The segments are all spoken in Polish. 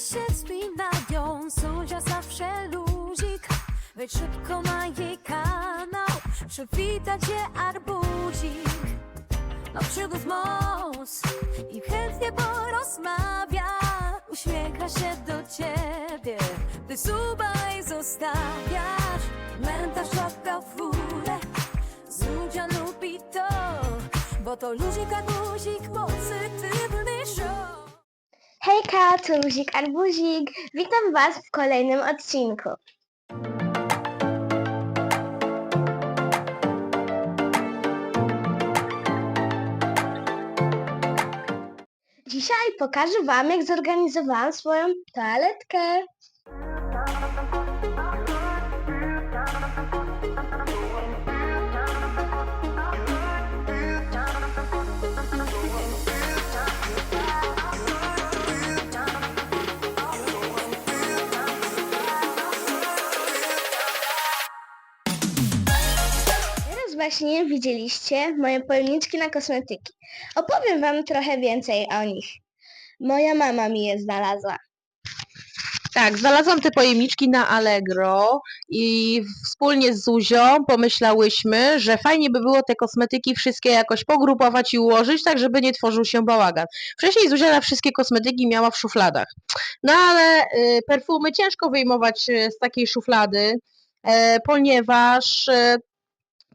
się spinają, Zuzia zawsze luzik, wejdź szybko na jej kanał, przywita cię arbuzik. Ma przygód moc i chętnie porozmawia, uśmiecha się do ciebie, ty subaj zostawiasz, komentarz łapka w Zuzia lubi to, bo to luzik arbuzik, pozytywny. Hejka, tu Luzik Arbuzik. Witam Was w kolejnym odcinku. Dzisiaj pokażę Wam, jak zorganizowałam swoją toaletkę. Właśnie widzieliście moje pojemniczki na kosmetyki. Opowiem Wam trochę więcej o nich. Moja mama mi je znalazła. Tak, znalazłam te pojemniczki na Allegro i wspólnie z Zuzią pomyślałyśmy, że fajnie by było te kosmetyki wszystkie jakoś pogrupować i ułożyć, tak żeby nie tworzył się bałagan. Wcześniej Zuzia na wszystkie kosmetyki miała w szufladach. No ale y, perfumy ciężko wyjmować y, z takiej szuflady, e, ponieważ e,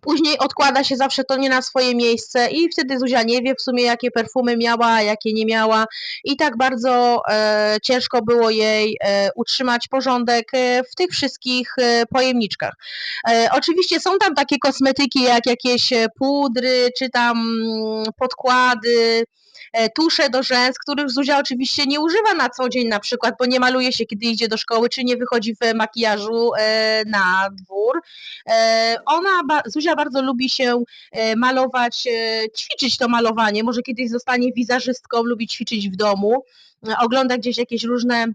później odkłada się zawsze to nie na swoje miejsce i wtedy Zuzia nie wie w sumie jakie perfumy miała, jakie nie miała i tak bardzo e, ciężko było jej e, utrzymać porządek e, w tych wszystkich e, pojemniczkach. E, oczywiście są tam takie kosmetyki jak jakieś e, pudry, czy tam mm, podkłady, tusze do rzęs, których Zuzia oczywiście nie używa na co dzień na przykład, bo nie maluje się kiedy idzie do szkoły, czy nie wychodzi w makijażu e, na dwór. E, ona, Zuzia bardzo lubi się e, malować, e, ćwiczyć to malowanie, może kiedyś zostanie wizerzystką, lubi ćwiczyć w domu, e, ogląda gdzieś jakieś różne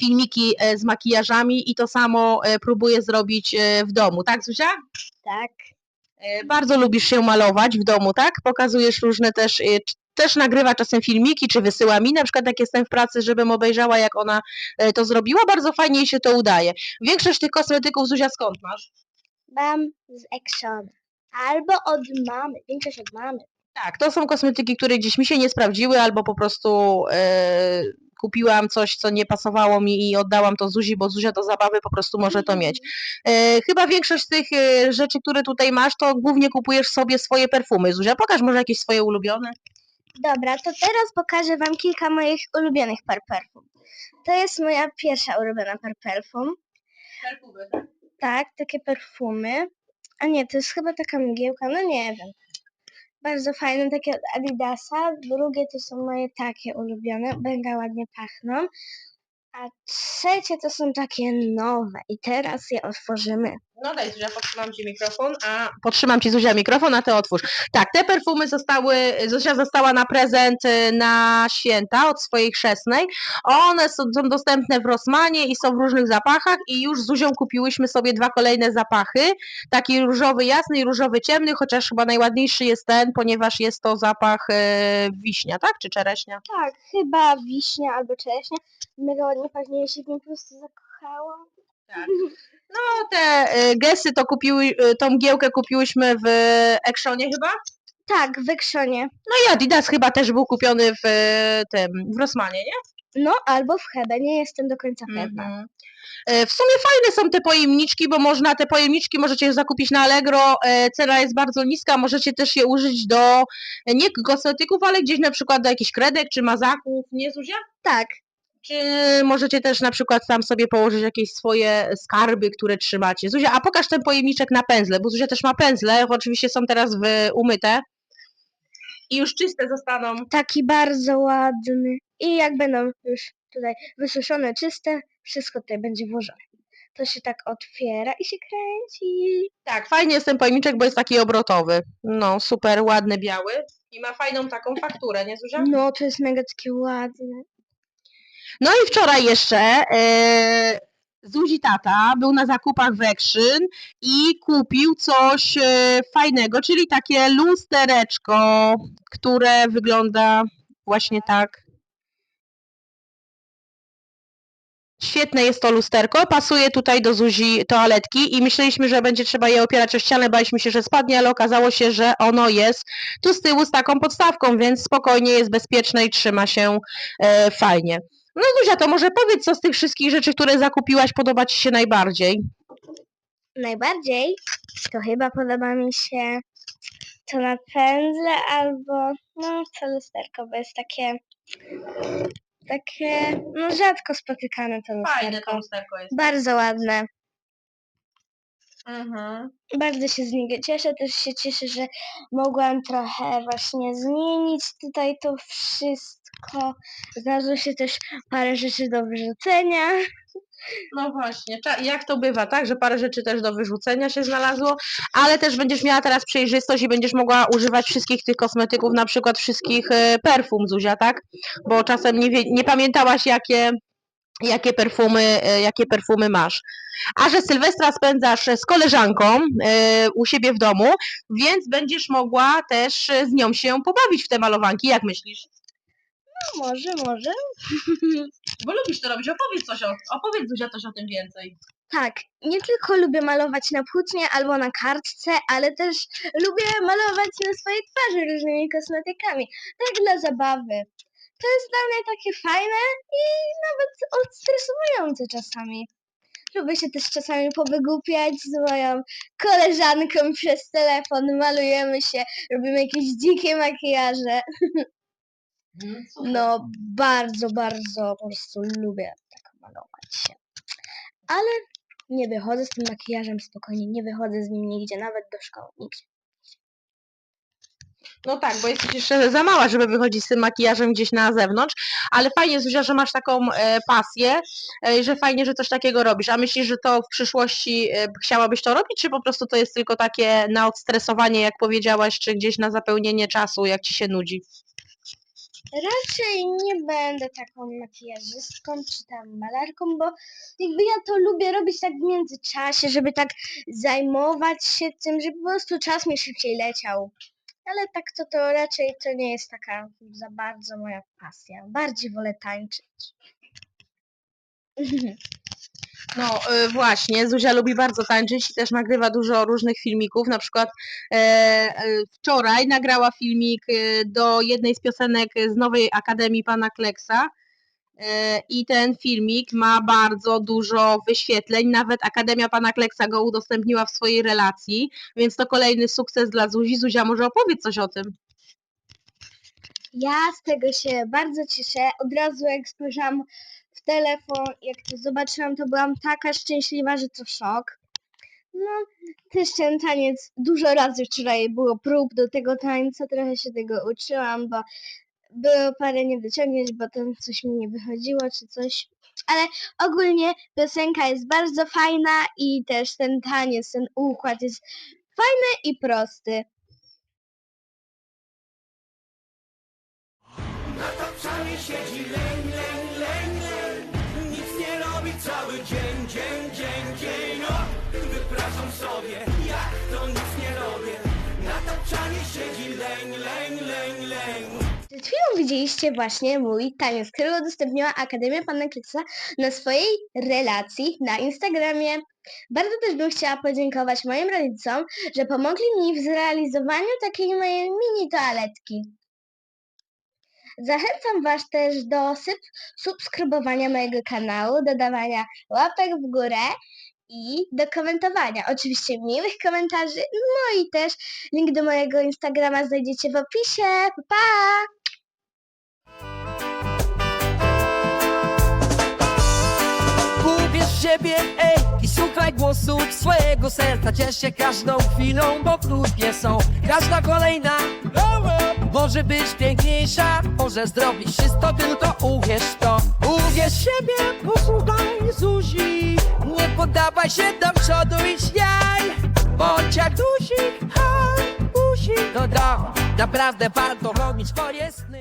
filmiki e, z makijażami i to samo e, próbuje zrobić e, w domu, tak Zuzia? Tak. E, Bardzo lubisz się malować w domu, tak? Pokazujesz różne też, e, też nagrywa czasem filmiki, czy wysyła mi, na przykład jak jestem w pracy, żebym obejrzała jak ona e, to zrobiła, bardzo fajnie jej się to udaje. Większość tych kosmetyków Zuzia skąd masz? Mam z Action. Albo od mamy. Większość od mamy. Tak, to są kosmetyki, które gdzieś mi się nie sprawdziły, albo po prostu e, kupiłam coś, co nie pasowało mi i oddałam to Zuzi, bo Zuzia do zabawy po prostu może to mieć. E, chyba większość z tych e, rzeczy, które tutaj masz, to głównie kupujesz sobie swoje perfumy. Zuzia, pokaż może jakieś swoje ulubione. Dobra, to teraz pokażę Wam kilka moich ulubionych par perfum. To jest moja pierwsza ulubiona par perfum. Perfumy, tak? Tak, takie perfumy. A nie, to jest chyba taka mgiełka, no nie wiem. Bardzo fajne, takie od Adidasa. Drugie to są moje takie ulubione, mega ładnie pachną. A trzecie to są takie nowe i teraz je otworzymy. No daj Zuzia, podtrzymam Ci mikrofon, a... Podtrzymam Ci Zuzia mikrofon, a Ty otwórz. Tak, te perfumy zostały, Zuzia została na prezent y, na święta od swojej chrzestnej. One są, są dostępne w Rossmanie i są w różnych zapachach i już z Zuzią kupiłyśmy sobie dwa kolejne zapachy. Taki różowy jasny i różowy ciemny, chociaż chyba najładniejszy jest ten, ponieważ jest to zapach e, wiśnia, tak? Czy czereśnia? Tak, chyba wiśnia albo czereśnia. Mega ładnie pachnie, ja się w nim po prostu zakochałam. Tak. No te y, gesy to kupiły, y, tą mgiełkę kupiłyśmy w Actionie chyba? Tak, w Exonie. No i Adidas chyba też był kupiony w e, tym, w Rossmanie, nie? No, albo w Hebe, nie jestem do końca pewna. Mhm. E, W sumie fajne są te pojemniczki, bo można te pojemniczki możecie zakupić na Allegro, e, cena jest bardzo niska, możecie też je użyć do e, nie kosmetyków, ale gdzieś na przykład do jakichś kredek czy mazaków, nie Zuzia? Tak, Czy możecie też na przykład tam sobie położyć jakieś swoje skarby, które trzymacie. Zuzia, a pokaż ten pojemniczek na pędzle, bo Zuzia też ma pędzle, oczywiście są teraz w, umyte i już czyste zostaną. taki bardzo ładny. I jak będą już tutaj wysuszone, czyste, wszystko tutaj będzie włożone. To się tak otwiera i się kręci. Tak, fajnie jest ten pojemniczek, bo jest taki obrotowy. No, super, ładny, biały. I ma fajną taką fakturę, nie Zuzia? No, to jest mega takie ładne. No i wczoraj jeszcze e, Zuzi tata był na zakupach w i kupił coś e, fajnego, czyli takie lustereczko, które wygląda właśnie tak. Świetne jest to lusterko, pasuje tutaj do Zuzi toaletki i myśleliśmy, że będzie trzeba je opierać o ścianę, baliśmy się, że spadnie, ale okazało się, że ono jest tu z tyłu z taką podstawką, więc spokojnie jest bezpieczne i trzyma się e, fajnie. No Zuzia, to może powiedz, co z tych wszystkich rzeczy, które zakupiłaś, podoba Ci się najbardziej? Najbardziej to chyba podoba mi się to na pędzle albo no to lusterko, bo jest takie takie no rzadko spotykane to lusterko. lusterko jest. Bardzo ładne. Mhm. Bardzo się z niego cieszę. Też się cieszę, że mogłam trochę właśnie zmienić tutaj to wszystko. Znalazło się też parę rzeczy do wyrzucenia. No właśnie, jak to bywa, tak, że parę rzeczy też do wyrzucenia się znalazło, ale też będziesz miała teraz przejrzystość i będziesz mogła używać wszystkich tych kosmetyków, na przykład wszystkich e, perfum, Zuzia, tak? Bo czasem nie, wie, nie pamiętałaś, jakie, jakie, perfumy, e, jakie perfumy masz. A że Sylwestra spędzasz z koleżanką e, u siebie w domu, więc będziesz mogła też z nią się pobawić w te malowanki, jak myślisz? No może, może. Bo lubisz to robić, opowiedz coś o, opowiedz Zuzia coś o tym więcej. Tak, nie tylko lubię malować na płótnie albo na kartce, ale też lubię malować na swojej twarzy różnymi kosmetykami. Tak dla zabawy. To jest dla mnie takie fajne i nawet odstresujące czasami. Lubię się też czasami powygłupiać z moją koleżanką przez telefon, malujemy się, robimy jakieś dzikie makijaże. No, bardzo, bardzo po prostu lubię tak malować się. Ale nie wychodzę z tym makijażem spokojnie, nie wychodzę z nim nigdzie, nawet do szkoły, nigdzie. No tak, bo jesteś jeszcze za mała, żeby wychodzić z tym makijażem gdzieś na zewnątrz, ale fajnie Zuzia, że masz taką e, pasję, e, że fajnie, że coś takiego robisz. A myślisz, że to w przyszłości e, chciałabyś to robić, czy po prostu to jest tylko takie na odstresowanie, jak powiedziałaś, czy gdzieś na zapełnienie czasu, jak ci się nudzi? Raczej nie będę taką makijażystką czy tam malarką, bo jakby ja to lubię robić tak w międzyczasie, żeby tak zajmować się tym, żeby po prostu czas mi szybciej leciał. Ale tak to to raczej to nie jest taka za bardzo moja pasja. Bardziej wolę tańczyć. No y, właśnie, Zuzia lubi bardzo tańczyć i też nagrywa dużo różnych filmików. Na przykład e, e, wczoraj nagrała filmik e, do jednej z piosenek z nowej Akademii Pana Kleksa. E, I ten filmik ma bardzo dużo wyświetleń. Nawet Akademia Pana Kleksa go udostępniła w swojej relacji, więc to kolejny sukces dla Zuzi. Zuzia, może opowiedz coś o tym. Ja z tego się bardzo cieszę. Od razu jak spojrzałam telefon, jak to zobaczyłam, to byłam taka szczęśliwa, że to szok. No, też ten taniec dużo razy wczoraj było prób do tego tańca, trochę się tego uczyłam, bo było parę niedociągnięć, bo tam coś mi nie wychodziło czy coś. Ale ogólnie piosenka jest bardzo fajna i też ten taniec, ten układ jest fajny i prosty. Czasami siedzi leń, leń, leń, widzieliście właśnie mój taniec, który udostępniła Akademia Pana Kleksa na swojej relacji na Instagramie. Bardzo też bym chciała podziękować moim rodzicom, że pomogli mi w zrealizowaniu takiej mojej mini toaletki. Zachęcam Was też do subskrybowania mojego kanału, dodawania łapek w górę i do komentowania. Oczywiście miłych komentarzy, no i też link do mojego Instagrama znajdziecie w opisie. Pa! pa! Siebie, ej, i słuchaj głosu swojego serca. Ciesz się każdą chwilą, bo krótkie są. Każda kolejna. Może być piękniejsza Może zrobić wszystko, tylko uwierz to. Uwierz siebie, posłuchaj Zuzi. Nie poddawaj się do przodu i śmiaj Bądź jak duzik, haj, guzik. No do, naprawdę warto robić swoje sny